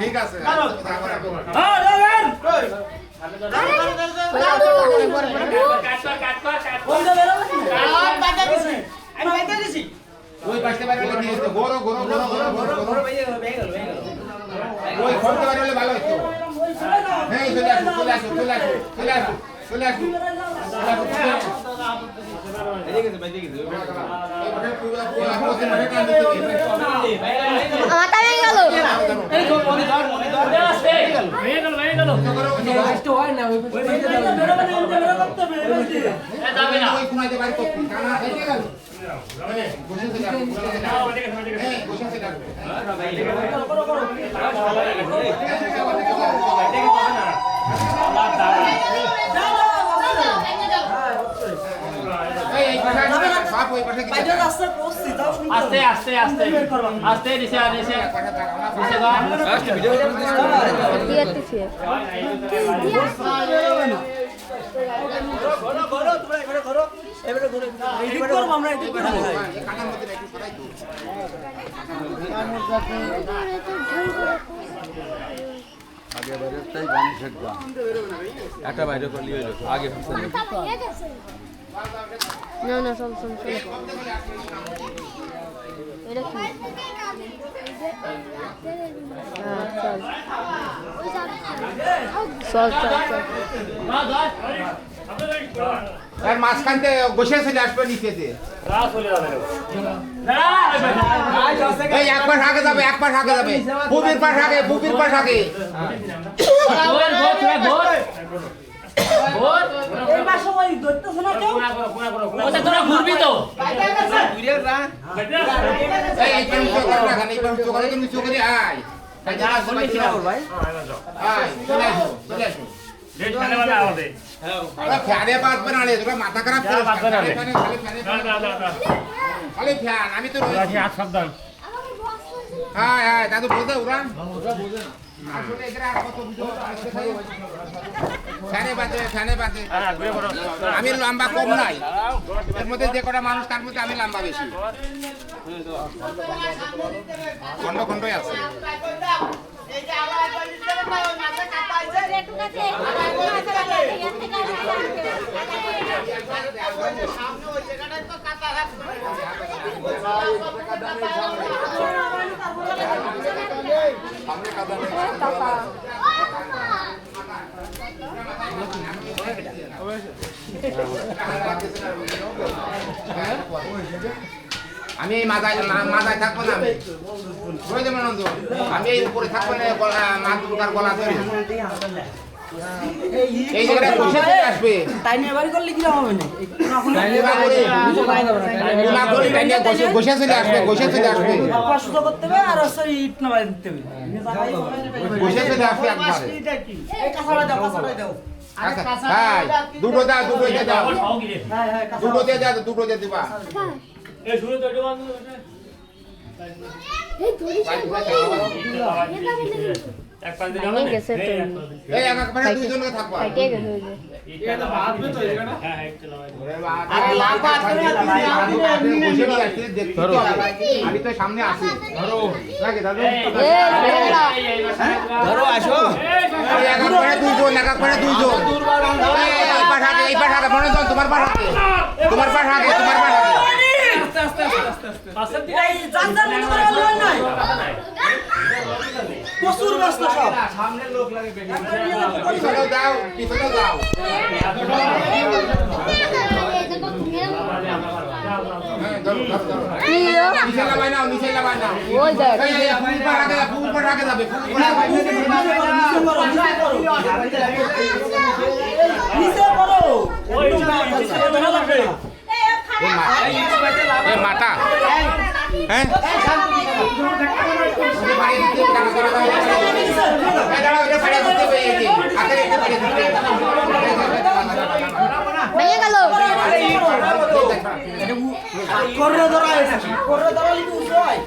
ঠিক আছে। ওই পাশে বাইরে হলে কি হতো গরো গরো গরো গরো গরো গরো ওই খড়তে বাইরে ভালো হতো। হ্যাঁ চলে আসো চলে আসো চলে আসো চলে আসো। চলে আসো চলে আসো, চলে আসো। এই পাশে পুরো- পুরো আপসে মাঠে টান দিতে হবে। মাথা ভেঙে গেল ওই কোনায় বাইরে করতে কানা খাইতে গেল হ্যাঁ বসে আস্তে আস্তে আস্তে আস্তে নিচে আ, নিচে আ। পাশে থাকা না নিচে গা। দিয়েছি ঘরো ঘরো তোমরা এখানে ঘরো এবারে ঘরো এডিট করব আমরা এডিট করে এই কানার মধ্যে একটু সরাই তো আগে বাইরে তাই গান শেখবা একটা বাইরে করলি হইল আগে হ্যাঁ চল চল চল। আর মাঝখানতে বসে চলে আসবে নিচেতে এই এক পাশ আগে যাবে। এক পাশ আগে যাবে পুবির পাশ আগে পুবির পাশ আগে চোখ আয়। আয় চলে আসো চলে আসো। ফ্যানে বাঁধবে না রে তোরা মাথা খারাপ। খালি ফ্যান আমি তো হ্যাঁ হ্যাঁ দাদু বোঝে বুঝো আমি লম্বা কম নাই। এর মধ্যে যে কটা মানুষ তার মধ্যে আমি লম্বা বেশি। খন্ড খন্ডই আছে। আমি এই মাথায় মাথায় থাকব না আমি। আমি এই উপরে থাকব না গলা মা দুর্গার গলা ধরে। এই জায়গাটা বসে চলে আসবে? তাই বাড়ি করলে কি হবে না? না করে না। করে টাইনে বসে বসে চলে আসবে বসে চলে আসবে। সুতো করতে হবে আর হচ্ছে ইট নামাই দিতে হবে। বসে চলে আসবে একবারে। এই কাঁচাটা দাও কাঁচাটা দাও। আচ্ছা, হ্যাঁ দুটো দাও দুটো দিয়ে দাও হ্যাঁ হ্যাঁ দুটো দুটো দিয়ে দিবা। তো আমি তো সামনে আছি ধরো ধরো আসো দুইজন এক করে দুইজন এই, এই এই পাশ আগে তোমার পাশ তোমার পাশ তোমার পাশ আগে এই জানজার মতো করে আনলো নাই প্রচুর ব্যস্ত সব পিছনেও যাও পিছনেও যাও হ্যাঁ, ধরো, ধরো, ধরো। কি ও? নিচে নামাই নাও নিচে নামাই নাও ওই দেখ এই, এই, ফুল পাশ আগে ফুল পাশ আগে যাবে ফুল পাশ আগে নিচে করো এ মাতা। হ্যাঁ? দাঁড়াও, ভেঙে গেল। কররে ধরা কররে ধরা লিখে উঠো হয়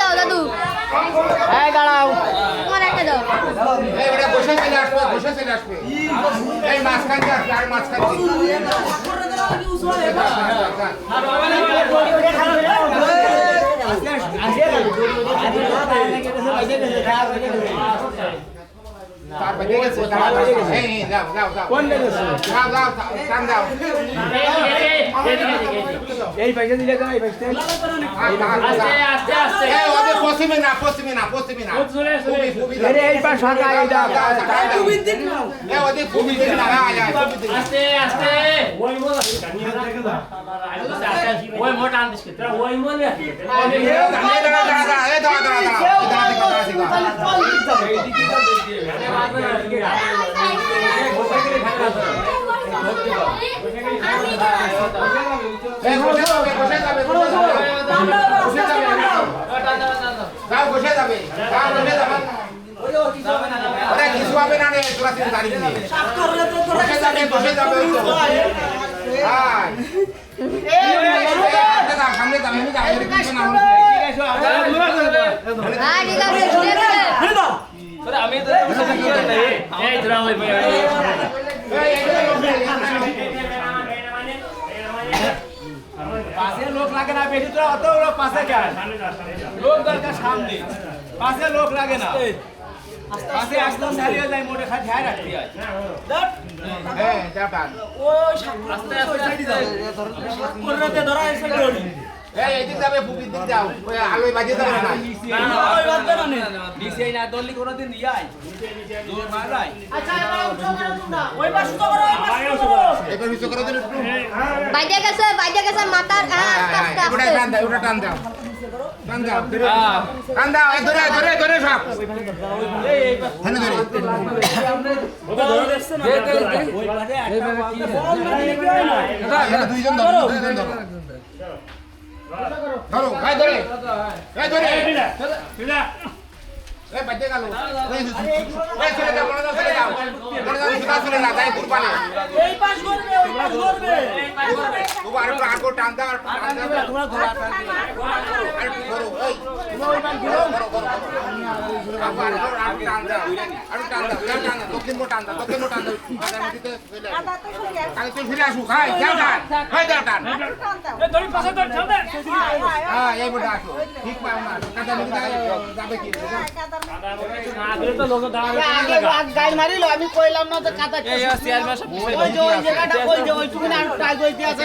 দাও দাদু। এই দাঁড়াও। তোমার একটা দাও। এই, ওটা বসে চলে আসবে, বসে চলে আসবে। এই মাঝখান দিয়ে আর মাঝখান দিয়ে। কররে হয় আচ্ছা, আচ্ছা, আচ্ছা। তার বাইরে গেছে তার বাইরে গেছে এই এই, যাও যাও যাও কোন গেছে যাও যাও টান দাও এই পয়সা দিলে তো এই পয়সা আস্তে আস্তে আস্তে এই ওদের পশ্চিমে না পশ্চিমে না পশ্চিমে না আরে এই পাশ ফাঁকা এইটা ফুবি দিন না এই ওদের ফুবি দিন না আস্তে আস্তে ওই মোটা আনতিস কে ওই মনে এই দাঁড়া দাঁড়া দাঁড়া এই দাঁড়া দাঁড়া দাঁড়া এই দিকে দাঁড়া দিকে এই বসে যাবে বসে যাবে বসে যাবে কিছু হবে না রে তোরা তিন তারিখ বসে যাবে বসে যাবে সামনে যাবে আমি যাবে হ্যাঁ ঠিক আছে এই পাশে লোক লাগে না বেশি তোরা অত লোক পাশে কেন লোক দরকার সামনে। পাশে লোক লাগে না। পাশে আসলে সারিয়ে যায় মোটে খাই ধ্যান রাখতে হয়। হ্যাঁ যাটান আস্তে আস্তে ধরা এসে গড়ি এই এদিক যাবে ফুবির দিক যাও। ওই আলোয় বাজে যাবে না। ওই বাদ না নে দিছে না দললি কোনদিন দিয়াই দূর মারাই ওই পাশ তো করো ওই পাশ তো করো। এবার নিচে করে দিন একটু বাইজে গেছে বাইজে গেছে মাথার হ্যাঁ আস্তে আস্তে ওটা টান দাও টান দাও। টান দাও টান দাও হ্যাঁ কি হয় না এখানে দুইজন ধরো দুইজন ধরো গায়ে ধরে। গায়ে ধরে। এই বাজে গেল। এই চলে যাও মনে চলে যাও মনে দাও সুদা চলে না যাই কুরবানি। এই পাশ করবে ওই পাশ করবে একটু টান দাও তোমরা আর এই টান দাও আর টান দাও। দক্ষিণ মোট টান দাও হ্যাঁ আমি কইলাম না না ঠিক আছে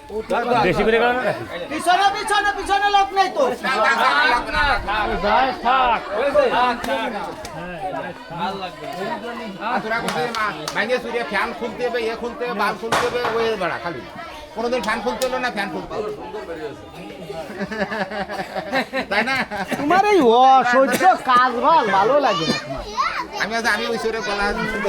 বেশি করে গেল না পিছনে পিছনে পিছনে লোক নেই তো। তোরা কোথায় মা ভাঙে সুরিয়ে ফ্যান খুলতে হবে খুলতে হবে বাল খুলতে হবে ওই বেড়া খালি কোনোদিন ফ্যান খুলতে হলো না ফ্যান খুলতে তাই না তোমার এই অসহ্য কাজ ভালো লাগে আমি আজ আমি ওই সুরে গলা শুনতে